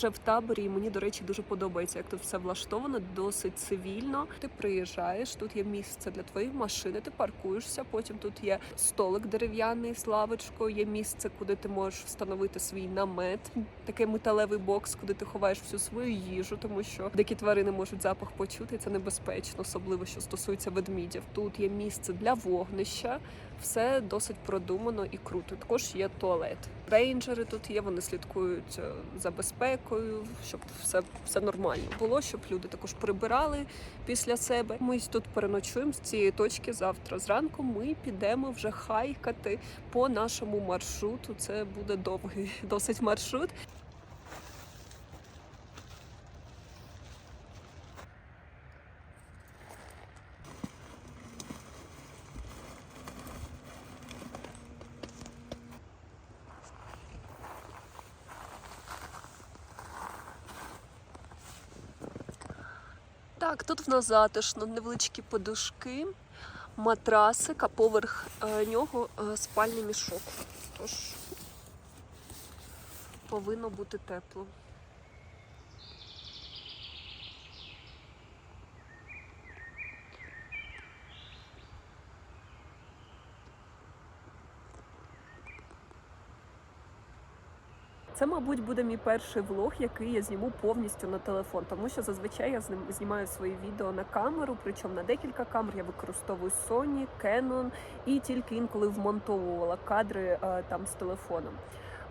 Вже в таборі, і мені, до речі, дуже подобається, як тут все влаштовано, досить цивільно. Ти приїжджаєш, тут є місце для твоєї машини, ти паркуєшся. Потім тут є столик дерев'яний з лавочкою, є місце, куди ти можеш встановити свій намет, такий металевий бокс, куди ти ховаєш всю свою їжу, тому що дикі тварини можуть запах почути, і це небезпечно, особливо що стосується ведмідів. Тут є місце для вогнища. Все досить продумано і круто. Також є туалет. Рейнджери тут є, вони слідкують е, за безпекою, щоб все, все нормально було, щоб люди також прибирали після себе. Ми тут переночуємо з цієї точки. Завтра зранку ми підемо вже хайкати по нашому маршруту. Це буде довгий досить маршрут. Нас затишно, невеличкі подушки, матрасик, а поверх е, нього е, спальний мішок. Тож повинно бути тепло. Це, мабуть, буде мій перший влог, який я зніму повністю на телефон, тому що зазвичай я знім- знімаю свої відео на камеру, причому на декілька камер я використовую Sony, Canon і тільки інколи вмонтовувала кадри е, там з телефоном.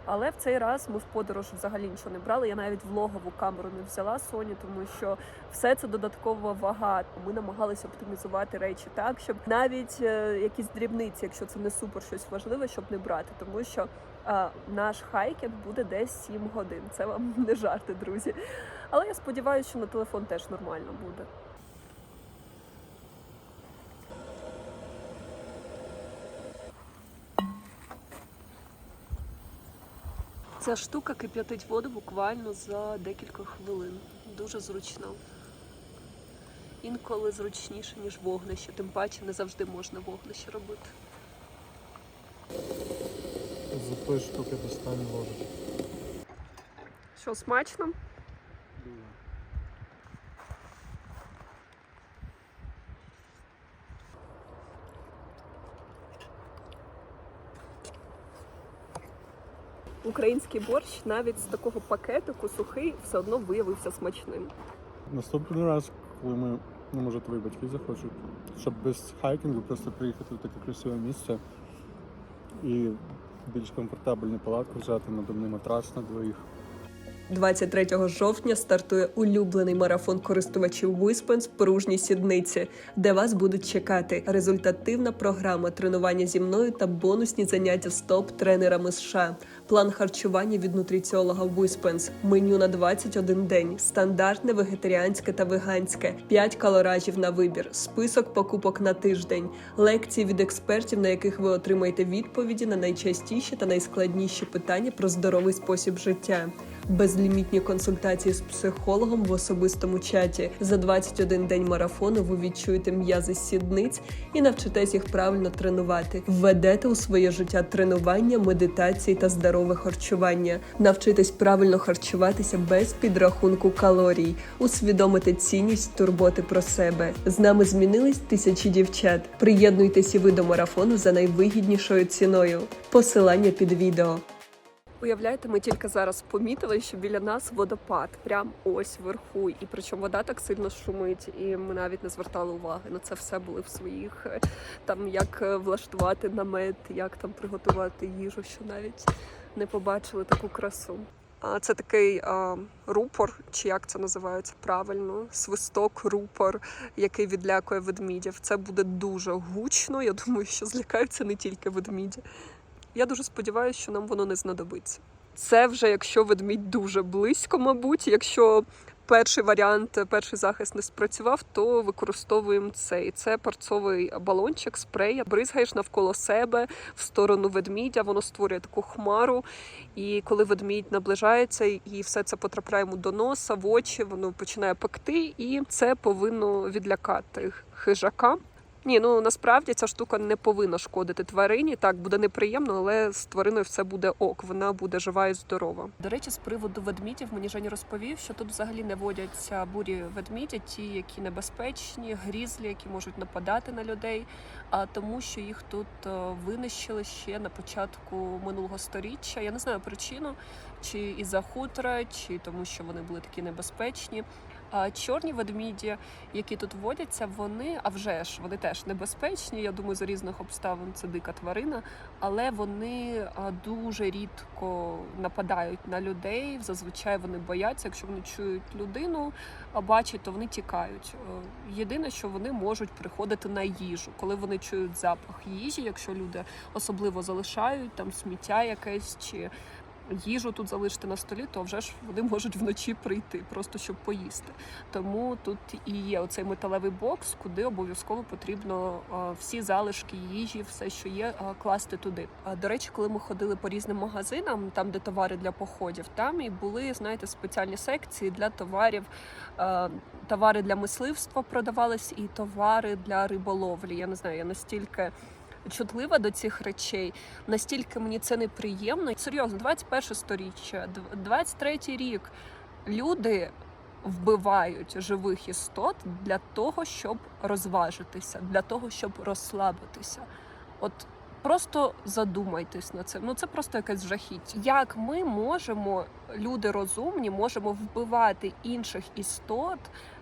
Але в цей раз ми в подорож взагалі нічого не брали. Я навіть влогову камеру не взяла Sony, тому що все це додаткова вага. Ми намагалися оптимізувати речі так, щоб навіть е, якісь дрібниці, якщо це не супер щось важливе, щоб не брати, тому що наш хайкінг буде десь 7 годин. Це вам не жарти, друзі. Але я сподіваюся, що на телефон теж нормально буде. Ця штука кип'ятить воду буквально за декілька хвилин. Дуже зручно. Інколи зручніше, ніж вогнище, тим паче не завжди можна вогнище робити. З тої штуки достань воду. Що, смачно? Український борщ навіть з такого пакетику сухий все одно виявився смачним. Наступний раз, коли ми, ну може твої батьки захочуть, щоб без хайкінгу просто приїхати в таке красиве місце і більш комфортабельну палатку взяти надувний матрас на двоїх. 23 жовтня стартує улюблений марафон користувачів Виспенс Пружні сідниці, де вас будуть чекати результативна програма тренування зі мною та бонусні заняття з топ-тренерами США, план харчування від нутриціолога Виспенс, меню на 21 день, стандартне вегетаріанське та веганське, 5 калоражів на вибір, список покупок на тиждень, лекції від експертів, на яких ви отримаєте відповіді на найчастіші та найскладніші питання про здоровий спосіб життя. Безлімітні консультації з психологом в особистому чаті. За 21 день марафону ви відчуєте м'язи сідниць і навчитесь їх правильно тренувати. Введете у своє життя тренування, медитації та здорове харчування. Навчитесь правильно харчуватися без підрахунку калорій, усвідомити цінність турботи про себе. З нами змінились тисячі дівчат. Приєднуйтесь і ви до марафону за найвигіднішою ціною. Посилання під відео. Уявляєте, ми тільки зараз помітили, що біля нас водопад, прям ось вверху, і причому вода так сильно шумить, і ми навіть не звертали уваги. На це все були в своїх е, там, як е, влаштувати намет, як там приготувати їжу, що навіть не побачили таку красу. А це такий а, рупор, чи як це називається правильно, свисток, рупор, який відлякує ведмідів. Це буде дуже гучно. Я думаю, що злякаються не тільки ведміді. Я дуже сподіваюся, що нам воно не знадобиться. Це вже якщо ведмідь дуже близько, мабуть. Якщо перший варіант, перший захист не спрацював, то використовуємо цей. Це парцовий балончик, спрей. Бризгаєш навколо себе в сторону ведмідя, воно створює таку хмару. І коли ведмідь наближається і все це потрапляє йому до носа, в очі, воно починає пекти, і це повинно відлякати хижака. Ні, ну насправді ця штука не повинна шкодити тварині. Так буде неприємно, але з твариною все буде ок. Вона буде жива і здорова. До речі, з приводу ведмідів мені Жені розповів, що тут взагалі не водяться бурі ведмідя, ті, які небезпечні, грізлі, які можуть нападати на людей. А тому, що їх тут е, винищили ще на початку минулого сторіччя. Я не знаю причину, чи із-за хутора, чи тому, що вони були такі небезпечні. Чорні ведміді, які тут водяться, вони, а вже ж вони теж небезпечні. Я думаю, за різних обставин це дика тварина, але вони дуже рідко нападають на людей. Зазвичай вони бояться, якщо вони чують людину, а бачать, то вони тікають. Е, Єдине, що вони можуть приходити на їжу, коли вони чують запах їжі, якщо люди особливо залишають там сміття якесь чи їжу тут залишити на столі, то вже ж вони можуть вночі прийти, просто щоб поїсти. Тому тут і є оцей металевий бокс, куди обов'язково потрібно всі залишки їжі, все, що є, класти туди. До речі, коли ми ходили по різним магазинам, там де товари для походів, там і були, знаєте, спеціальні секції для товарів. Товари для мисливства продавались і товари для риболовлі. Я не знаю, я настільки чутлива до цих речей, настільки мені це неприємно. Серйозно, 21 сторіччя, дв- 23 рік. Люди вбивають живих істот для того, щоб розважитися, для того, щоб розслабитися. От просто задумайтесь на це. Ну це просто якесь жахіття. Як ми можемо, люди розумні, можемо вбивати інших істот,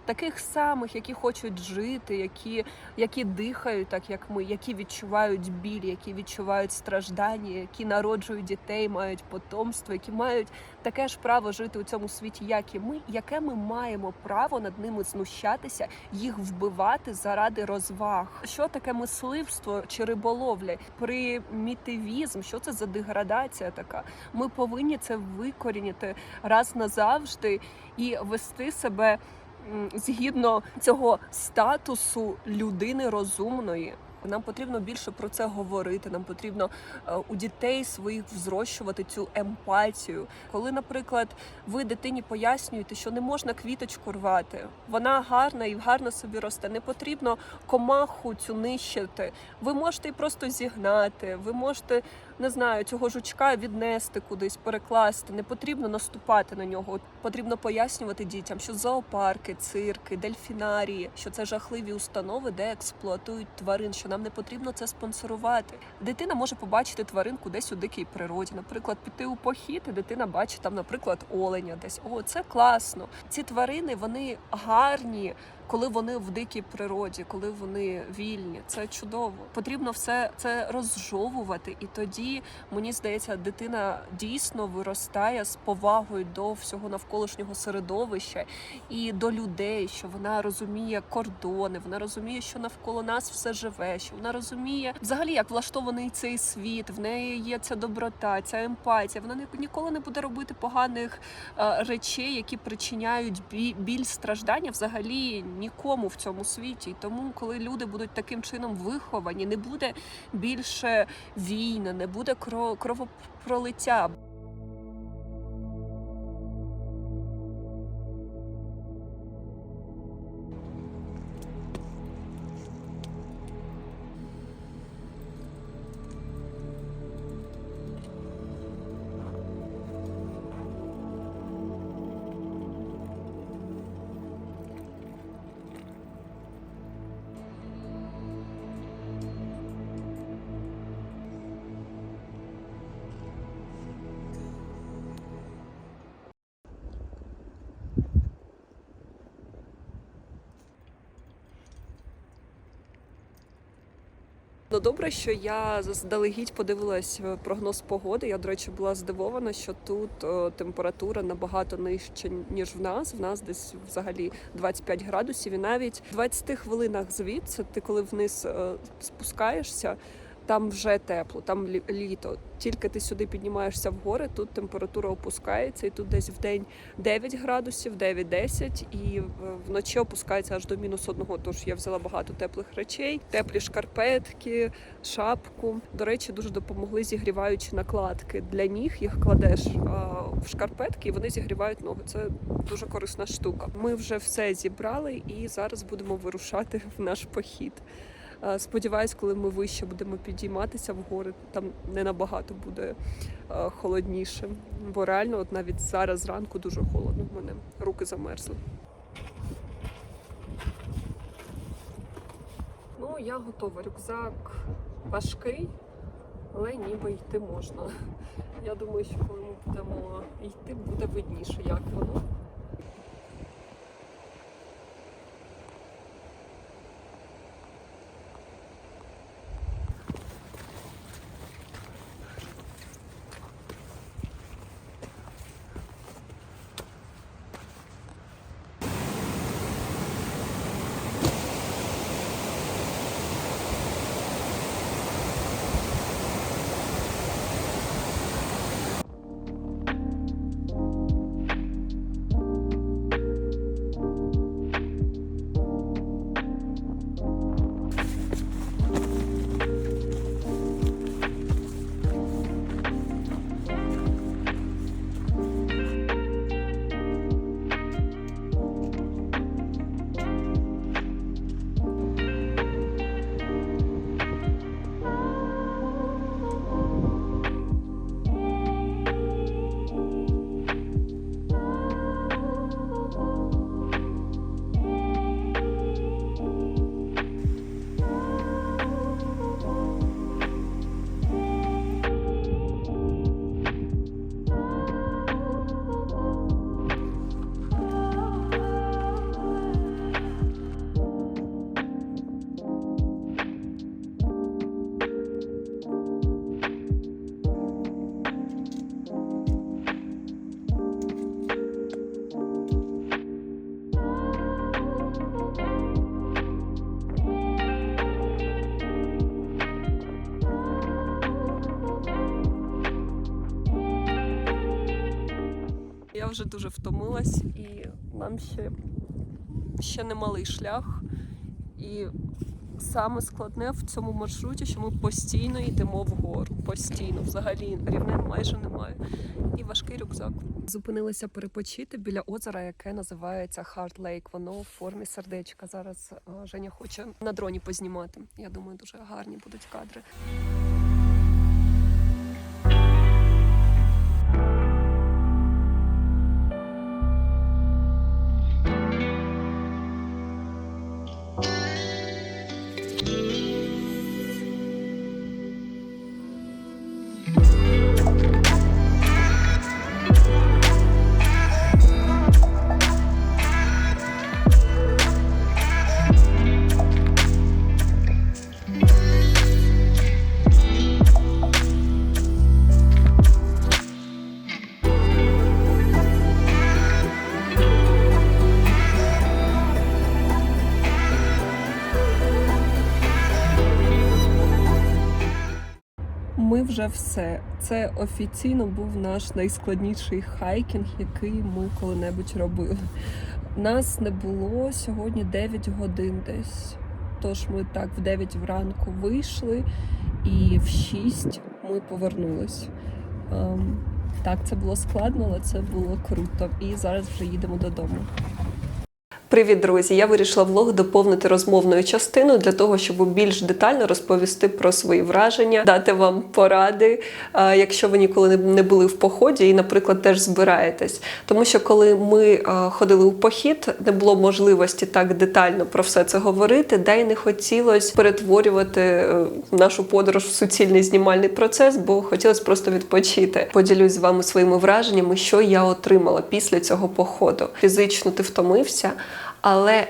таких самих, які хочуть жити, які, які дихають так, як ми, які відчувають біль, які відчувають страждання, які народжують дітей, мають потомство, які мають таке ж право жити у цьому світі, як і ми, яке ми маємо право над ними знущатися, їх вбивати заради розваг. Що таке мисливство чи риболовля? Примітивізм, що це за деградація така? Ми повинні це викорінити раз назавжди і вести себе згідно цього статусу людини розумної. Нам потрібно більше про це говорити. Нам потрібно е, у дітей своїх взрощувати цю емпатію. Коли, наприклад, ви дитині пояснюєте, що не можна квіточку рвати, вона гарна і гарно собі росте. Не потрібно комаху цю нищити. Ви можете і просто зігнати. Ви можете не знаю, цього жучка віднести кудись, перекласти. Не потрібно наступати на нього. Потрібно пояснювати дітям, що зоопарки, цирки, дельфінарії, що це жахливі установи, де експлуатують тварин, що нам не потрібно це спонсорувати. Дитина може побачити тваринку десь у дикій природі, наприклад, піти у похід, і дитина бачить там, наприклад, оленя десь. О, це класно. Ці тварини вони гарні. Коли вони в дикій природі, коли вони вільні, це чудово. Потрібно все це розжовувати, і тоді мені здається, дитина дійсно виростає з повагою до всього навколишнього середовища і до людей, що вона розуміє кордони, вона розуміє, що навколо нас все живе, що вона розуміє взагалі, як влаштований цей світ. В неї є ця доброта, ця емпатія. Вона ні- ніколи не буде робити поганих е, речей, які причиняють бі- біль страждання взагалі нікому в цьому світі. І тому, коли люди будуть таким чином виховані, не буде більше війни, не буде кро- кровопролиття. Ну добре, що я заздалегідь подивилась е, прогноз погоди. Я, до речі, була здивована, що тут о, температура набагато нижча, ніж в нас. В нас десь взагалі 25 градусів, і навіть в 20 хвилинах звідси, ти коли вниз о, спускаєшся. Там вже тепло, там лі- літо. Тільки ти сюди піднімаєшся вгори, тут температура опускається, і тут десь в день 9 градусів, 9-10, і вночі опускається аж до мінус одного. Тож я взяла багато теплих речей, теплі шкарпетки, шапку. До речі, дуже допомогли зігріваючі накладки для ніг. Їх кладеш а, в шкарпетки, і вони зігрівають ноги. Це дуже корисна штука. Ми вже все зібрали і зараз будемо вирушати в наш похід. Е, Сподіваюсь, коли ми вище будемо підійматися в гори, там не набагато буде е, холодніше. Бо реально, от навіть зараз зранку дуже холодно. В мене руки замерзли. Ну, я готова. Рюкзак важкий, але ніби йти можна. Я думаю, що коли ми будемо йти, буде видніше, як воно. Втомилась, і нам ще, ще немалий шлях. І саме складне в цьому маршруті, що ми постійно йдемо вгору. Постійно, взагалі рівнин майже немає. І важкий рюкзак. Зупинилися перепочити біля озера, яке називається Харт Лейк. Воно в формі сердечка. Зараз Женя хоче на дроні познімати. Я думаю, дуже гарні будуть кадри. Вже все. Це офіційно був наш найскладніший хайкінг, який ми коли-небудь робили. Нас не було сьогодні 9 годин десь. Тож ми так в 9 вранку вийшли, і в 6 ми повернулись. Ем, так, це було складно, але це було круто. І зараз вже їдемо додому. Привіт, друзі! Я вирішила влог доповнити розмовною частиною для того, щоб більш детально розповісти про свої враження, дати вам поради, якщо ви ніколи не- були в поході і, наприклад, теж збираєтесь. Тому що коли ми ходили у похід, не було можливості так детально про все це говорити, де й не хотілося перетворювати е, нашу подорож в суцільний знімальний процес, бо хотілося просто відпочити. Поділюсь з вами своїми враженнями, що я отримала після цього походу. Фізично ти втомився. Але е,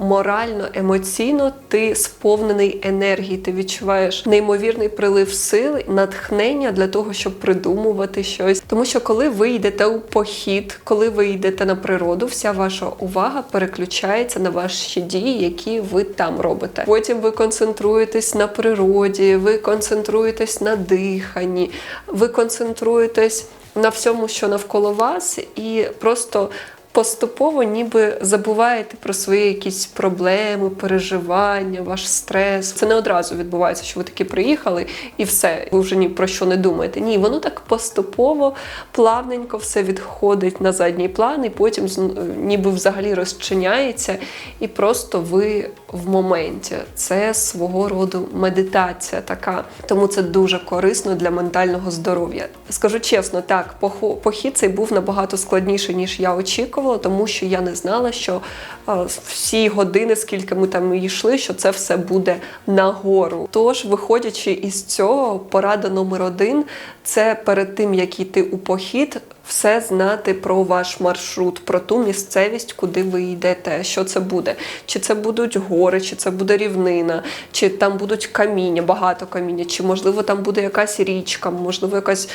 морально, емоційно ти сповнений енергії. Ти відчуваєш неймовірний прилив сил, натхнення для того, щоб придумувати щось. Тому що коли ви йдете у похід, коли ви йдете на природу, вся ваша увага переключається на ваші дії, які ви там робите. Потім ви концентруєтесь на природі, ви концентруєтесь на диханні, ви концентруєтесь на всьому, що навколо вас, і просто поступово ніби забуваєте про свої якісь проблеми, переживання, ваш стрес. Це не одразу відбувається, що ви таки приїхали і все, ви вже ні про що не думаєте. Ні, воно так поступово, плавненько все відходить на задній план, і потім ніби взагалі розчиняється, і просто ви в моменті. Це свого роду медитація така. Тому це дуже корисно для ментального здоров'я. Скажу чесно, так, похід цей був набагато складніший, ніж я очікувала, тому що я не знала, що е, всі години, скільки ми там йшли, що це все буде нагору. Тож, виходячи із цього, порада номер один це перед тим, як йти у похід, все знати про ваш маршрут, про ту місцевість, куди ви йдете, що це буде. Чи це будуть гори, чи це буде рівнина, чи там будуть каміння, багато каміння, чи можливо там буде якась річка, можливо, якась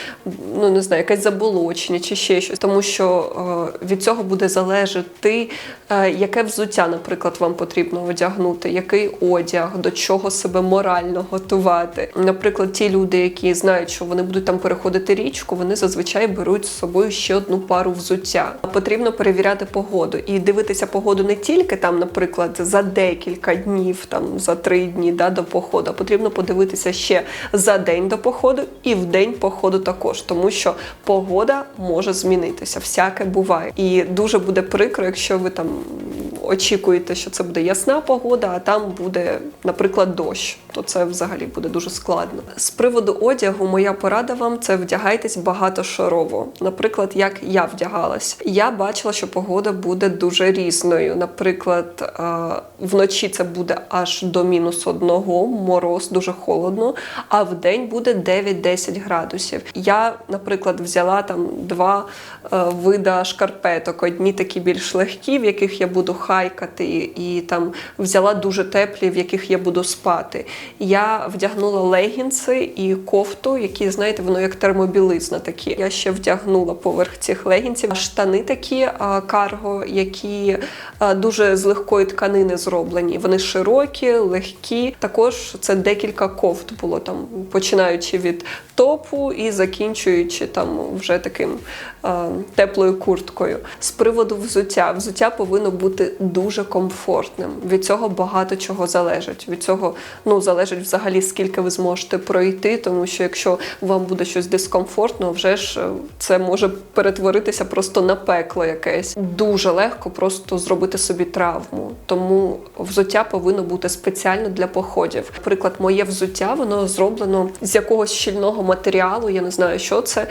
ну не знаю, якесь заболочення, чи ще щось. Тому що е, від цього буде залежати, е, яке взуття, наприклад, вам потрібно одягнути, який одяг, до чого себе морально готувати. Наприклад, ті люди, які знають, що вони будуть там переходити річку, вони зазвичай беруть з собою ще одну пару взуття. Потрібно перевіряти погоду і дивитися погоду не тільки там, наприклад, за декілька днів, там за три дні да, до походу. Потрібно подивитися ще за день до походу і в день походу також, тому що погода може змінитися, всяке буває. І дуже буде прикро, якщо ви там очікуєте, що це буде ясна погода, а там буде, наприклад, дощ. То це взагалі буде дуже складно. З приводу одягу, моя порада вам це вдягайтесь багатошарово. Наприклад, як я вдягалась. Я бачила, що погода буде дуже різною. Наприклад, е, вночі це буде аж до мінус одного, мороз, дуже холодно, а в день буде 9-10 градусів. Я, наприклад, взяла там два е, вида шкарпеток. Одні такі більш легкі, в яких я буду хайкати, і там взяла дуже теплі, в яких я буду спати. Я вдягнула легінси і кофту, які, знаєте, воно як термобілизна такі. Я ще вдягнула поверх цих легінців. штани такі карго, які дуже з легкої тканини зроблені. Вони широкі, легкі. Також це декілька кофт було там, починаючи від топу і закінчуючи там вже таким теплою курткою. З приводу взуття, взуття повинно бути дуже комфортним. Від цього багато чого залежить. Від цього ну залежить взагалі скільки ви зможете пройти, тому що якщо вам буде щось дискомфортно, вже ж е, це може перетворитися просто на пекло якесь. Дуже легко просто зробити собі травму. Тому взуття повинно бути спеціально для походів. Наприклад, моє взуття воно зроблено з якогось щільного матеріалу, я не знаю, що це.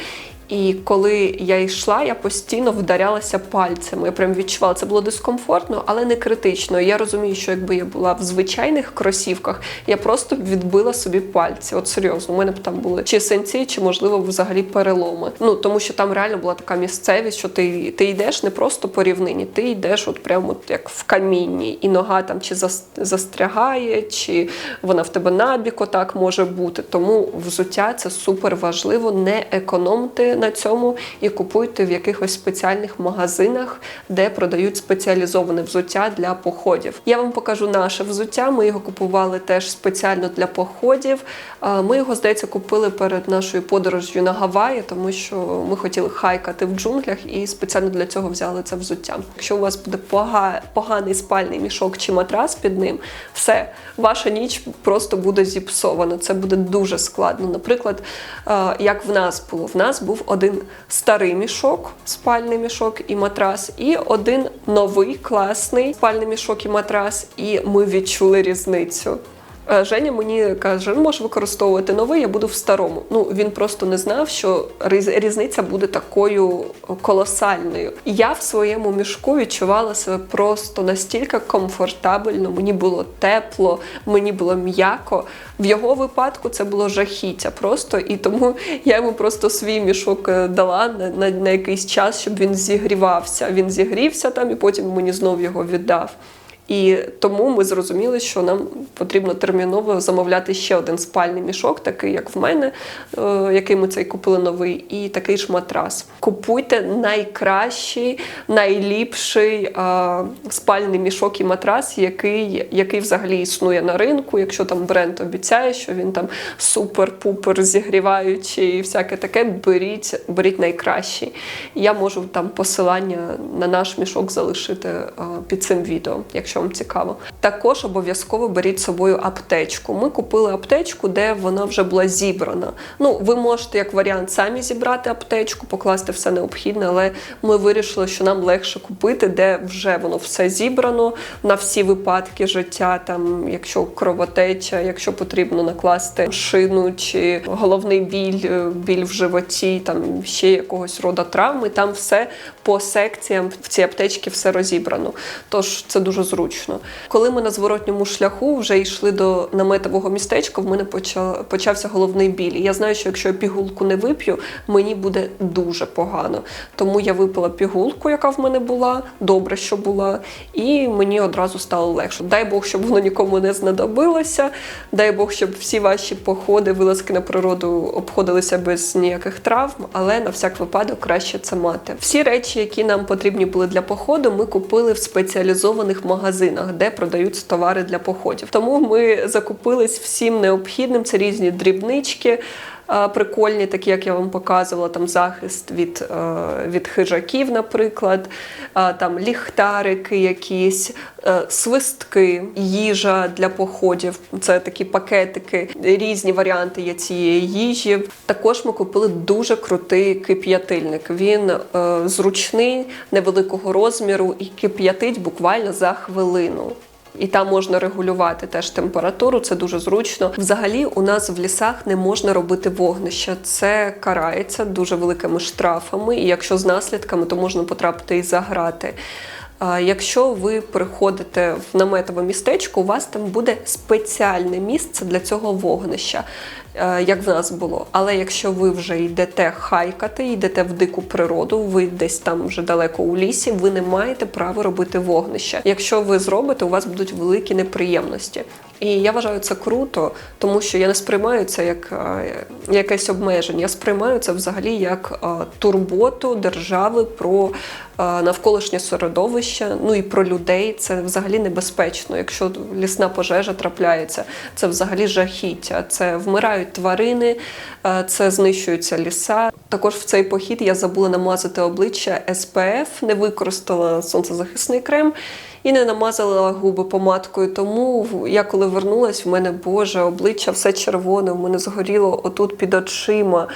І коли я йшла, я постійно вдарялася пальцями. Я прям відчувала, це було дискомфортно, але не критично. Я розумію, що якби я була в звичайних кросівках, я просто відбила собі пальці. От серйозно, у мене б там були чи синці, чи можливо взагалі переломи. Ну тому що там реально була така місцевість, що ти, ти йдеш не просто по рівнині, ти йдеш от прямо от як в камінні, і нога там чи зас- застрягає, чи вона в тебе набік отак може бути. Тому взуття це супер важливо. Не економте на цьому і купуйте в якихось спеціальних магазинах, де продають спеціалізоване взуття для походів. Я вам покажу наше взуття. Ми його купували теж спеціально для походів. Ми його, здається, купили перед нашою подорожю на Гаваї, тому що ми хотіли хайкати в джунглях і спеціально для цього взяли це взуття. Якщо у вас буде поганий спальний мішок чи матрас під ним, все, ваша ніч просто буде зіпсована. Це буде дуже складно. Наприклад, як в нас було, в нас був один старий мішок, спальний мішок і матрас, і один новий класний спальний мішок і матрас. І ми відчули різницю. Е, Женя мені каже, «Ну, можеш використовувати новий, я буду в старому. Ну він просто не знав, що різ- різниця буде такою колосальною. Я в своєму мішку відчувала себе просто настільки комфортабельно, мені було тепло, мені було м'яко. В його випадку це було жахіття просто, і тому я йому просто свій мішок е, дала на, на, на якийсь час, щоб він зігрівався. Він зігрівся там і потім мені знов його віддав. І тому ми зрозуміли, що нам потрібно терміново замовляти ще один спальний мішок, такий як в мене, е, який ми цей купили новий, і такий ж матрас. Купуйте найкращий, найліпший е, спальний мішок і матрас, який, який взагалі існує на ринку. Якщо там бренд обіцяє, що він там супер-пупер зігріваючий і всяке таке, беріть, беріть найкращий. Я можу там посилання на наш мішок залишити е, під цим відео, якщо вам цікаво. Також обов'язково беріть з собою аптечку. Ми купили аптечку, де вона вже була зібрана. Ну, ви можете як варіант самі зібрати аптечку, покласти все необхідне, але ми вирішили, що нам легше купити, де вже воно все зібрано на всі випадки життя. Там, якщо кровотеча, якщо потрібно накласти шину чи головний біль, е, біль в животі, там ще якогось рода травми. Там все по секціям в цій аптечці все розібрано. Тож це дуже зручно. Коли ми на зворотньому шляху вже йшли до наметового містечка, в мене почав, почався головний біль. Я знаю, що якщо я пігулку не вип'ю, мені буде дуже погано. Тому я випила пігулку, яка в мене була, добре, що була, і мені одразу стало легше. Дай Бог, щоб воно нікому не знадобилося. Дай Бог, щоб всі ваші походи, вилазки на природу обходилися без ніяких травм, але на всяк випадок краще це мати. Всі речі, які нам потрібні були для походу, ми купили в спеціалізованих магазинах, де продаються товари для походів. Тому ми закупились всім необхідним. Це різні дрібнички. Прикольні, такі як я вам показувала, там захист від, е, від хижаків, наприклад, там ліхтарики, якісь е, свистки, їжа для походів. Це такі пакетики, різні варіанти є цієї їжі. Також ми купили дуже крутий кип'ятильник. Він е, зручний, невеликого розміру і кип'ятить буквально за хвилину. І там можна регулювати теж температуру, це дуже зручно. Взагалі, у нас в лісах не можна робити вогнища. Це карається дуже великими штрафами, і якщо з наслідками, то можна потрапити і за грати. Якщо ви приходите в наметове містечко, у вас там буде спеціальне місце для цього вогнища, як в нас було. Але якщо ви вже йдете хайкати, йдете в дику природу, ви десь там вже далеко у лісі, ви не маєте права робити вогнище. Якщо ви зробите, у вас будуть великі неприємності. І я вважаю це круто, тому що я не сприймаю це як е, якесь обмеження. Я сприймаю це взагалі як е, турботу держави про е, навколишнє середовище, ну і про людей. Це взагалі небезпечно. Якщо лісна пожежа трапляється, це взагалі жахіття. Це вмирають тварини, е, це знищуються ліса. Також в цей похід я забула намазати обличчя SPF, не використала сонцезахисний крем і не намазала губи помадкою. Тому я коли вернулась, в мене боже, обличчя все червоне, в мене згоріло отут під очима,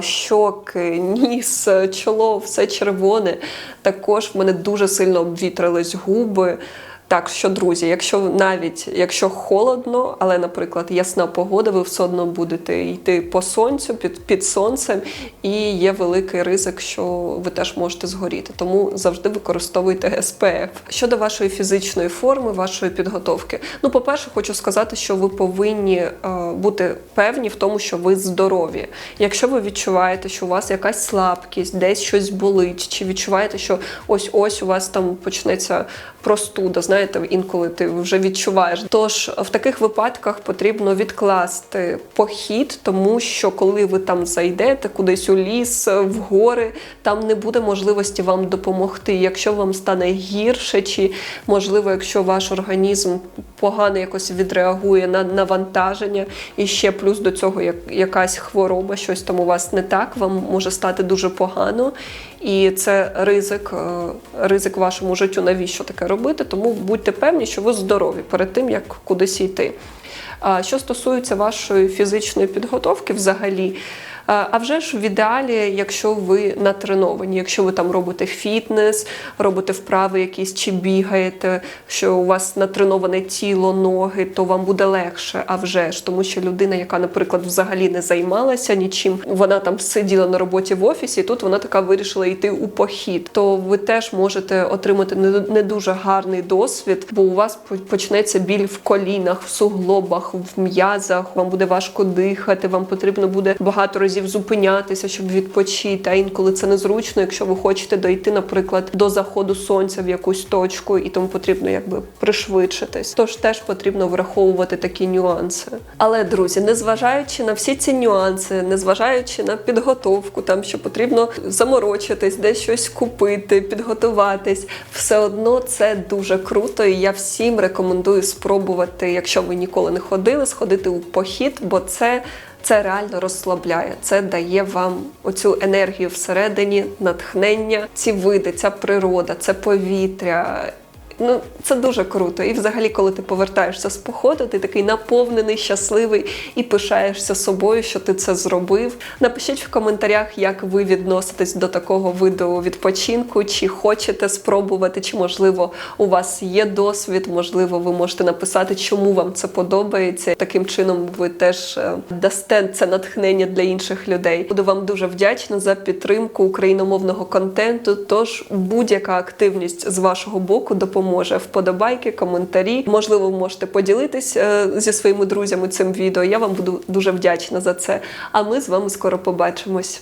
щоки, ніс, чоло, все червоне. Також в мене дуже сильно обвітрились губи. Так що, друзі, якщо навіть якщо холодно, але, наприклад, ясна погода, ви все одно будете йти по сонцю, під, під сонцем, і є великий ризик, що ви теж можете згоріти. Тому завжди використовуйте SPF. Щодо вашої фізичної форми, вашої підготовки. Ну, по-перше, хочу сказати, що ви повинні е, бути певні в тому, що ви здорові. Якщо ви відчуваєте, що у вас якась слабкість, десь щось болить, чи відчуваєте, що ось ось у вас там почнеться простуда, знаєте, інколи ти вже відчуваєш. Тож в таких випадках потрібно відкласти похід, тому що коли ви там зайдете кудись у ліс, в гори, там не буде можливості вам допомогти. Якщо вам стане гірше, чи можливо, якщо ваш організм погано якось відреагує на навантаження, і ще плюс до цього як, якась хвороба, щось там у вас не так, вам може стати дуже погано. І це ризик, е, ризик вашому життю. Навіщо таке робити? Тому будьте певні, що ви здорові перед тим, як кудись йти. А що стосується вашої фізичної підготовки, взагалі. А вже ж в ідеалі, якщо ви натреновані, якщо ви там робите фітнес, робите вправи якісь чи бігаєте, що у вас натреноване тіло, ноги, то вам буде легше. А вже ж тому, що людина, яка, наприклад, взагалі не займалася нічим, вона там сиділа на роботі в офісі, і тут вона така вирішила йти у похід. То ви теж можете отримати не дуже гарний досвід, бо у вас почнеться біль в колінах, в суглобах, в м'язах. Вам буде важко дихати, вам потрібно буде багато разів зупинятися, щоб відпочити. А інколи це незручно, якщо ви хочете дойти, наприклад, до заходу сонця в якусь точку, і тому потрібно якби пришвидшитись. Тож теж потрібно враховувати такі нюанси. Але друзі, незважаючи на всі ці нюанси, незважаючи на підготовку, там що потрібно заморочитись, десь щось купити, підготуватись, все одно це дуже круто. І я всім рекомендую спробувати, якщо ви ніколи не ходили, сходити у похід, бо це. Це реально розслабляє, це дає вам оцю енергію всередині, натхнення, ці види, ця природа, це повітря. Ну це дуже круто. І взагалі, коли ти повертаєшся з походу, ти такий наповнений, щасливий і пишаєшся собою, що ти це зробив. Напишіть в коментарях, як ви відноситесь до такого виду відпочинку, чи хочете спробувати, чи можливо у вас є досвід, можливо, ви можете написати, чому вам це подобається. Таким чином ви теж е, дасте це натхнення для інших людей. Буду вам дуже вдячна за підтримку україномовного контенту. Тож будь-яка активність з вашого боку допоможе. Вподобайки, коментарі. Можливо, ви можете поділитись е, зі своїми друзями цим відео. Я вам буду дуже вдячна за це. А ми з вами скоро побачимось.